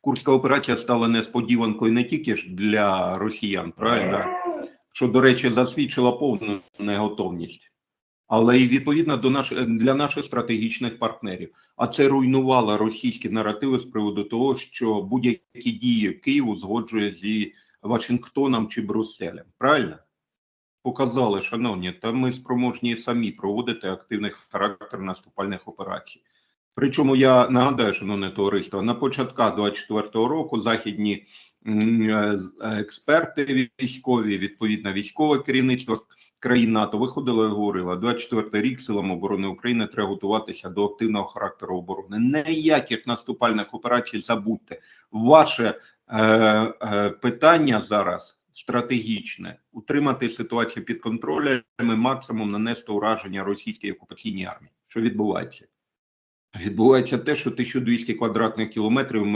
Курська операція стала несподіванкою не тільки ж для росіян, правильно? Що, до речі, засвідчила повну неготовність, але і відповідно до наш, для наших стратегічних партнерів. А це руйнувало російські наративи з приводу того, що будь-які дії Києву згоджує зі Вашингтоном чи Брюсселем. Правильно? Показали, шановні, та ми спроможні самі проводити активний характер наступальних операцій. Причому я нагадаю, шановне товариство, на початках 24-го року західні е, е, експерти військові, відповідно військове керівництво країн НАТО виходило і говорило, 24 рік силам оборони України треба готуватися до активного характеру оборони. Ніяких наступальних операцій забудьте. Ваше е, е, питання зараз стратегічне утримати ситуацію під контролем максимум нанести ураження російській окупаційній армії. Що відбувається? Відбувається те, що 1200 квадратних кілометрів ми